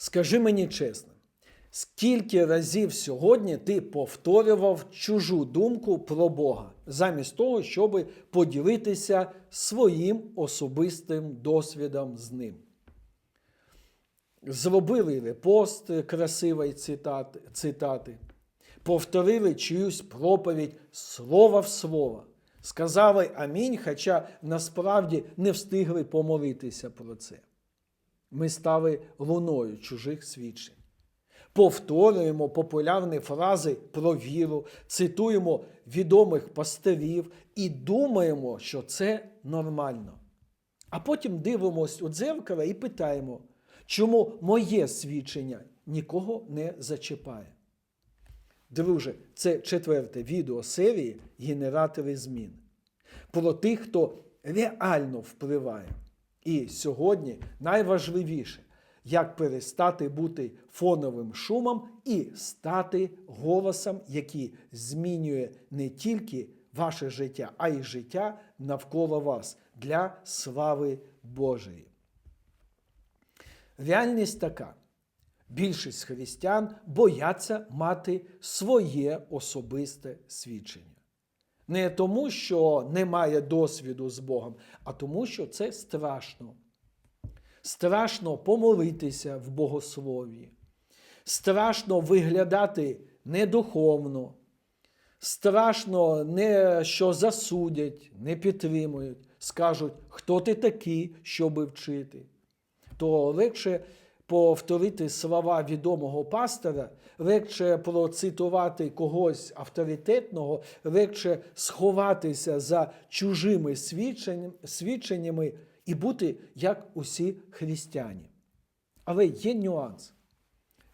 Скажи мені чесно, скільки разів сьогодні ти повторював чужу думку про Бога, замість того, щоб поділитися своїм особистим досвідом з ним? Зробили репост красивої цитати, цитати, повторили чиюсь проповідь слово в слово, сказали амінь, хоча насправді не встигли помолитися про це. Ми стали луною чужих свідчень. Повторюємо популярні фрази про віру, цитуємо відомих пастирів і думаємо, що це нормально. А потім дивимося у дзеркало і питаємо, чому моє свідчення нікого не зачіпає. Друже, це четверте відео серії Генератори змін. Про тих, хто реально впливає. І сьогодні найважливіше, як перестати бути фоновим шумом і стати голосом, який змінює не тільки ваше життя, а й життя навколо вас для слави Божої. Реальність така. Більшість християн бояться мати своє особисте свідчення. Не тому, що немає досвіду з Богом, а тому, що це страшно. Страшно помолитися в богослові. Страшно виглядати недуховно. Страшно не що засудять, не підтримують, скажуть, хто ти такий, щоби вчити. То легше повторити слова відомого пастора, легше процитувати когось авторитетного, легше сховатися за чужими свідченнями і бути як усі християні. Але є нюанс.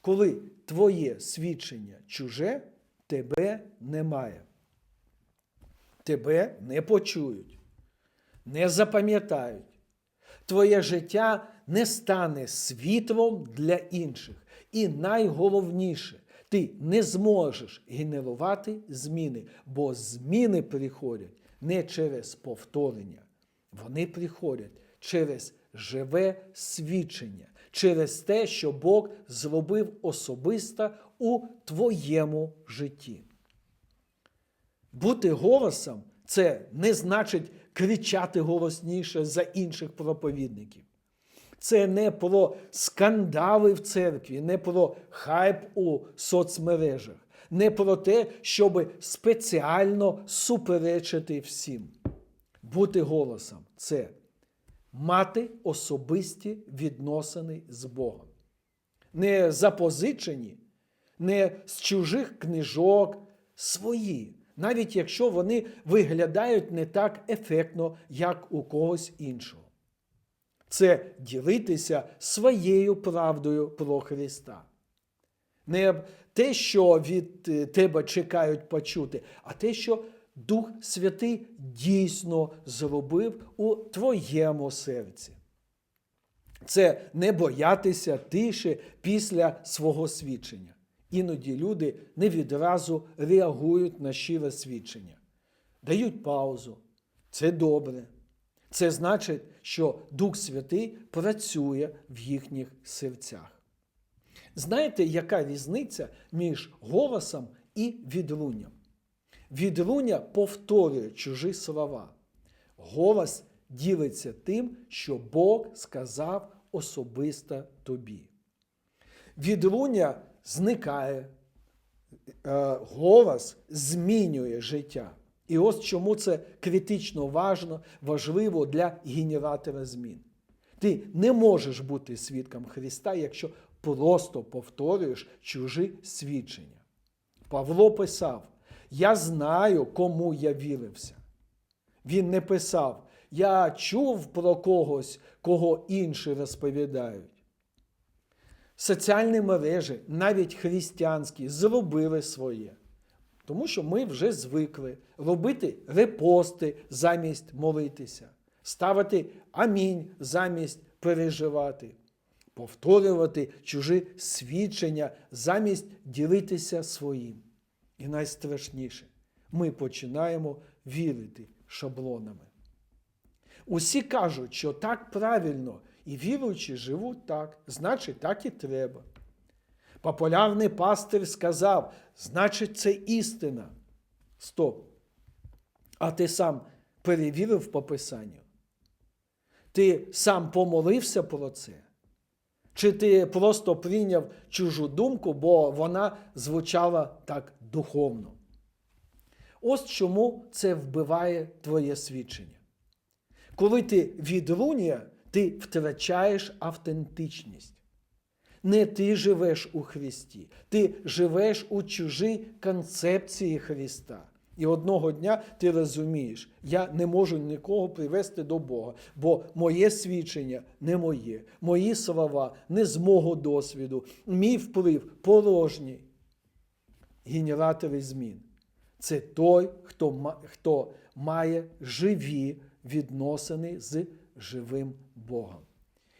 Коли твоє свідчення чуже, тебе немає. Тебе не почують, не запам'ятають. Твоє життя не стане світлом для інших. І найголовніше, ти не зможеш генерувати зміни, бо зміни приходять не через повторення. Вони приходять через живе свідчення, через те, що Бог зробив особисто у твоєму житті. Бути голосом це не значить кричати голосніше за інших проповідників. Це не про скандали в церкві, не про хайп у соцмережах, не про те, щоб спеціально суперечити всім. Бути голосом це мати особисті відносини з Богом. Не запозичені, не з чужих книжок, свої, навіть якщо вони виглядають не так ефектно, як у когось іншого. Це ділитися своєю правдою про Христа. Не те, що від тебе чекають почути, а те, що Дух Святий дійсно зробив у твоєму серці. Це не боятися тиші після свого свідчення. Іноді люди не відразу реагують на щире свідчення, дають паузу. Це добре. Це значить, що Дух Святий працює в їхніх серцях. Знаєте, яка різниця між голосом і відлунням? Відлуння повторює чужі слова. Голос ділиться тим, що Бог сказав особисто тобі. Відлуння зникає, е, голос змінює життя. І ось чому це критично важно, важливо для генератора змін. Ти не можеш бути свідком Христа, якщо просто повторюєш чужі свідчення. Павло писав: Я знаю, кому я вірився. Він не писав, я чув про когось, кого інші розповідають. Соціальні мережі, навіть християнські, зробили своє. Тому що ми вже звикли робити репости замість молитися, ставити амінь замість переживати, повторювати чужі свідчення замість ділитися своїм. І найстрашніше, ми починаємо вірити шаблонами. Усі кажуть, що так правильно І віруючі живуть так, значить, так і треба. Популярний пастир сказав, значить, це істина. Стоп. А ти сам перевірив по Писанню? Ти сам помолився про це? Чи ти просто прийняв чужу думку, бо вона звучала так духовно? Ось чому це вбиває твоє свідчення. Коли ти відлуння, ти втрачаєш автентичність. Не ти живеш у Христі, ти живеш у чужій концепції Христа. І одного дня ти розумієш, я не можу нікого привести до Бога, бо моє свідчення не моє, мої слова не з мого досвіду, мій вплив порожній. Генератори змін. Це той, хто, має живі відносини з живим Богом.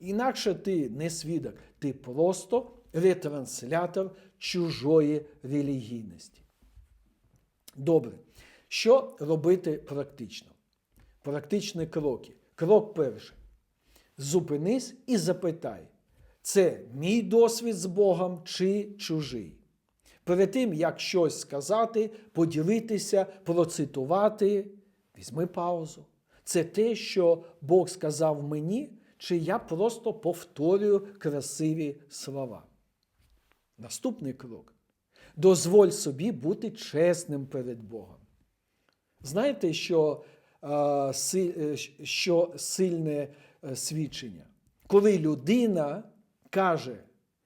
Інакше ти не свідок, ти просто ретранслятор чужої релігійності. Добре. Що робити практично? Практичні кроки. Крок перший. Зупинись і запитай, це мій досвід з Богом чи чужий? Перед тим, як щось сказати, поділитися, процитувати, візьми паузу. Це те, що Бог сказав мені, чи я просто повторюю красиві слова. Наступний крок. Дозволь собі бути чесним перед Богом. Знаєте, що, си- е, що сильне е, свідчення? Коли людина каже,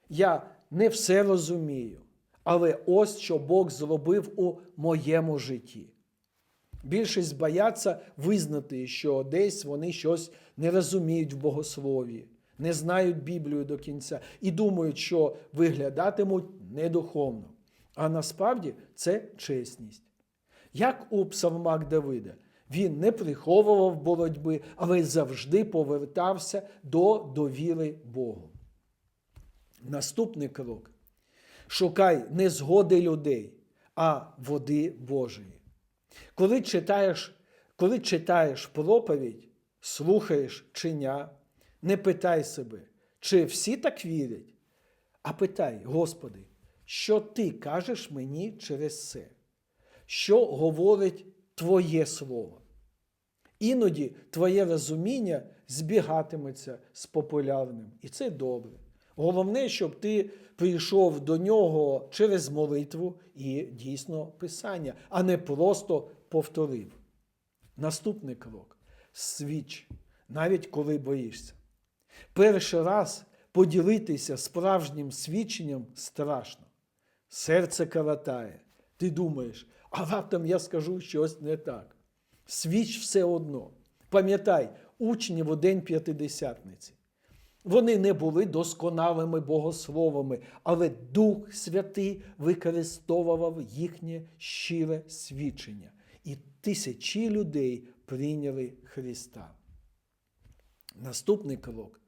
я не все розумію, але ось що Бог зробив у моєму житті. Більшість бояться визнати, що десь вони щось не розуміють в богослові, не знають Біблію до кінця і думають, що виглядатимуть недуховно. А насправді це чесність. Як у псалмах Давида, він не приховував боротьби, але завжди повертався до довіри Богу. Наступний крок. Шукай не згоди людей, а води Божої. Коли читаєш, коли читаєш проповідь, слухаєш чиня, не питай себе, чи всі так вірять, а питай, Господи, що Ти кажеш мені через це? Що говорить Твоє Слово? Іноді твоє розуміння збігатиметься з популярним, і це добре. Головне, щоб ти прийшов до нього через молитву і дійсно писання, а не просто повторив. Наступний крок свіч, навіть коли боїшся. Перший раз поділитися справжнім свідченням страшно. Серце калатає. Ти думаєш, а раптом я скажу щось не так. Свіч все одно. Пам'ятай, учні в день п'ятидесятниці. Вони не були досконалими богословами, але Дух Святий використовував їхнє щире свідчення. І тисячі людей прийняли Христа. Наступний крок.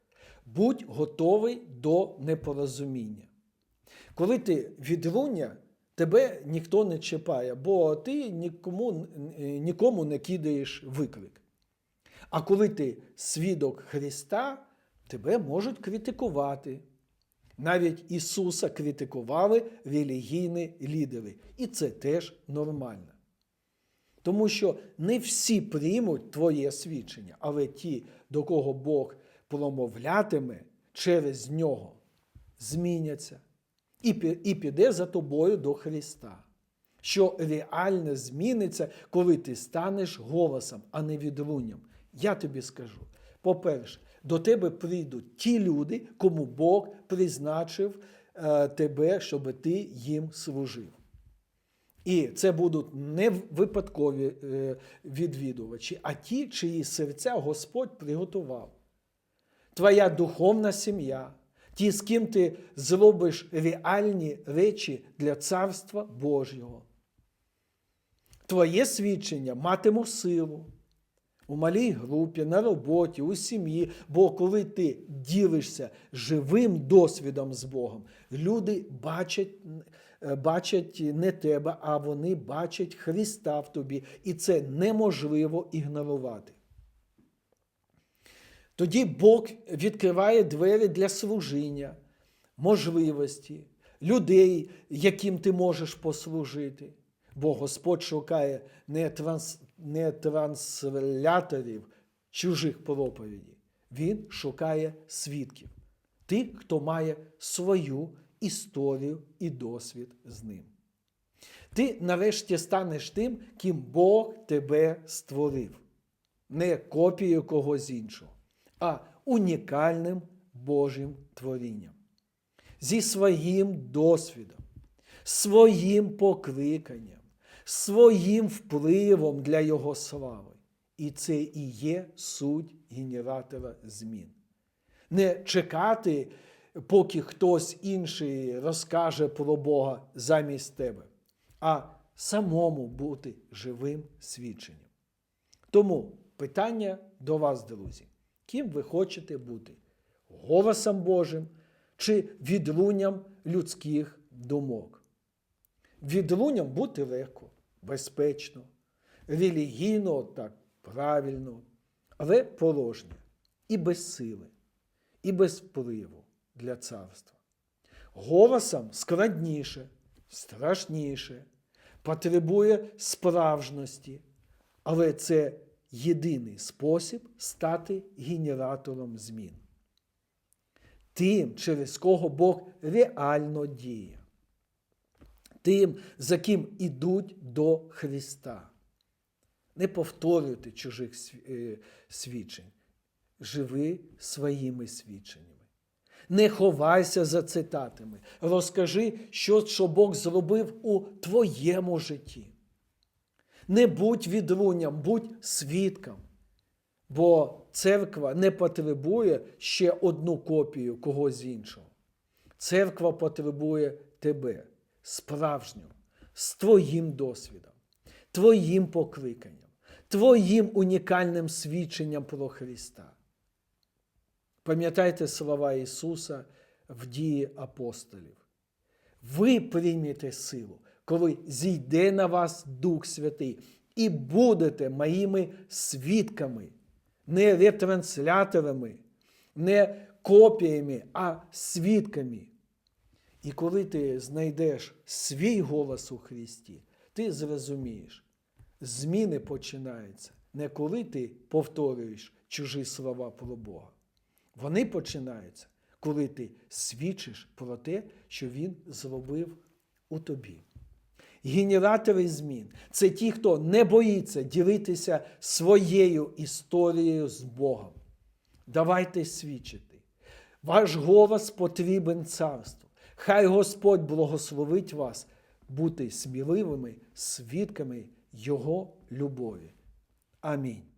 Будь готовий до непорозуміння. Коли ти відруння, тебе ніхто не чіпає, бо ти нікому, нікому не кидаєш виклик. А коли ти свідок Христа, тебе можуть критикувати. Навіть Ісуса критикували релігійні лідери. І це теж нормально. Тому що не всі приймуть твоє свідчення, але ті, до кого Бог промовлятиме через нього, зміняться і піде за тобою до Христа. Що реально зміниться, коли ти станеш голосом, а не відлунням. Я тобі скажу: по-перше, до тебе прийдуть ті люди, кому Бог призначив е, тебе, щоб ти їм служив. І це будуть не випадкові е, відвідувачі, а ті, чиї серця Господь приготував. Твоя духовна сім'я, ті, з ким ти зробиш реальні речі для Царства Божого. Твоє свідчення матиме силу у малій групі, на роботі, у сім'ї. Бо коли ти ділишся живим досвідом з Богом, люди бачать, е, бачать не тебе, а вони бачать Христа в тобі. І це неможливо ігнорувати. Тоді Бог відкриває двері для служіння, можливості, людей, яким ти можеш послужити. Бо Господь шукає не, транс, не трансляторів чужих проповідей, Він шукає свідків, тих, хто має свою історію і досвід з ним. Ти нарешті станеш тим, ким Бог тебе створив, не копією когось іншого, а унікальним Божим творінням. Зі своїм досвідом, своїм покликанням, своїм впливом для Його слави. І це і є суть генератора змін. Не чекати, поки хтось інший розкаже про Бога замість тебе, а самому бути живим свідченням. Тому питання до вас, друзі: ким ви хочете бути? Голосом Божим чи відлунням людських думок? Відлунням бути легко, безпечно, релігійно так правильно, але порожнє і без сили, і без впливу для царства. Голосом складніше, страшніше, потребує справжності, але це єдиний спосіб стати генератором змін. Тим, через кого Бог реально діє. Тим, за ким ідуть до Христа. Не повторюйте чужих е, свідчень. Живи своїми свідченнями. Не ховайся за цитатами. Розкажи, що, що Бог зробив у твоєму житті. Не будь відлунням, будь свідком. Бо церква не потребує ще одну копію когось іншого. Церква потребує тебе, справжнього, з твоїм досвідом, твоїм покликанням, твоїм унікальним свідченням про Христа. Пам'ятайте слова Ісуса в дії апостолів. Ви приймете силу, коли зійде на вас Дух Святий, і будете моїми свідками, не ретрансляторами, не копіями, а свідками. І коли ти знайдеш свій голос у Христі, ти зрозумієш, зміни починаються не коли ти повторюєш чужі слова про Бога. Вони починаються, коли ти свідчиш про те, що Він зробив у тобі. Генератори змін це ті, хто не боїться ділитися своєю історією з Богом. Давайте свідчити. Ваш голос потрібен царству. Хай Господь благословить вас бути сміливими свідками Його любові. Амінь.